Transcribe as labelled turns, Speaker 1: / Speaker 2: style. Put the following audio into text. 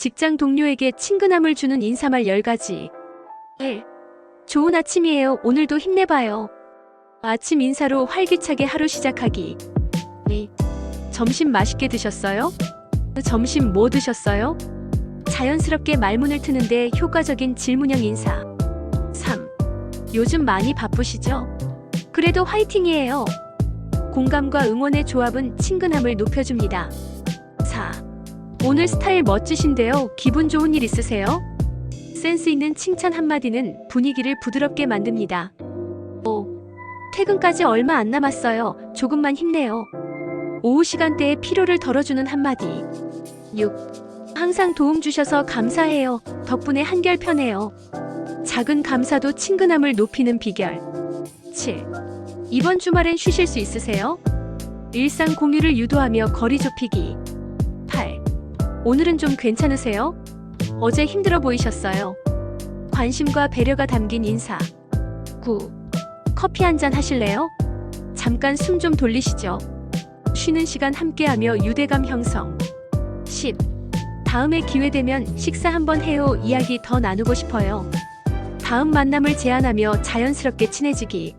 Speaker 1: 직장 동료에게 친근함을 주는 인사말 10가지. 1. 좋은 아침이에요. 오늘도 힘내봐요. 아침 인사로 활기차게 하루 시작하기. 2. 점심 맛있게 드셨어요? 점심 뭐 드셨어요? 자연스럽게 말문을 트는데 효과적인 질문형 인사. 3. 요즘 많이 바쁘시죠? 그래도 화이팅이에요. 공감과 응원의 조합은 친근함을 높여줍니다. 4. 오늘 스타일 멋지신데요. 기분 좋은 일 있으세요? 센스 있는 칭찬 한마디는 분위기를 부드럽게 만듭니다. 5. 퇴근까지 얼마 안 남았어요. 조금만 힘내요. 오후 시간대에 피로를 덜어주는 한마디. 6. 항상 도움 주셔서 감사해요. 덕분에 한결 편해요. 작은 감사도 친근함을 높이는 비결. 7. 이번 주말엔 쉬실 수 있으세요? 일상 공유를 유도하며 거리 좁히기. 8. 오늘은 좀 괜찮으세요? 어제 힘들어 보이셨어요. 관심과 배려가 담긴 인사. 9. 커피 한 잔 하실래요? 잠깐 숨 좀 돌리시죠. 쉬는 시간 함께하며 유대감 형성. 10. 다음에 기회 되면 식사 한번 해요. 이야기 더 나누고 싶어요. 다음 만남을 제안하며 자연스럽게 친해지기.